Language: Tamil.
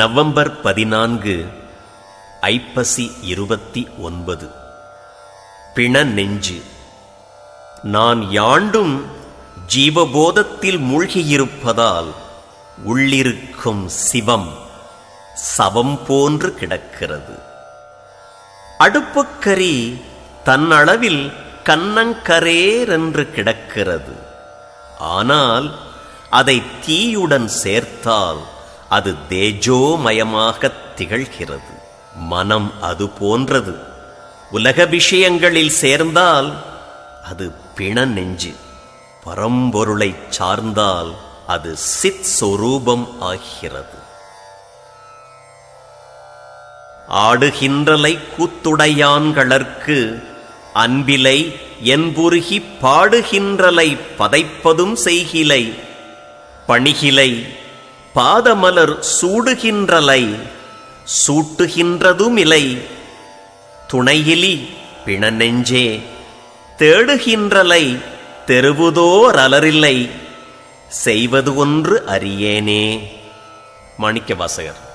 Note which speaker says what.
Speaker 1: நவம்பர் பதினான்கு ஐப்பசி இருபத்தி ஒன்பது. பிண நெஞ்சு. நான் யாண்டும் ஜீவபோதத்தில் மூழ்கியிருப்பதால் உள்ளிருக்கும் சிவம் சவம் போன்று கிடக்கிறது. அடுப்புக்கரி தன்னளவில் கண்ணங்கரேரென்று கிடக்கிறது. ஆனால் அதை தீயுடன் சேர்த்தால் அது தேஜோமயமாக திகழ்கிறது. மனம் அது போன்றது. உலக விஷயங்களில் சேர்ந்தால் அது பிண நெஞ்சு. பரம்பொருளை சார்ந்தால் அது சித் சொரூபம் ஆகிறது. ஆடுகின்றலை கூத்துடையான்களற்கு அன்பிலை என்புருகி பாடுகின்றலை பதைப்பதும் செய்கிலை. பணிகிலை பாதமலர் சூடுகின்றலை சூட்டுகின்றதுமிலை துணையிலி பிணநெஞ்சே தேடுகின்றலை தெருவுதோர் அலரில்லை. செய்வது ஒன்று அறியேனே. மாணிக்க வாசகர்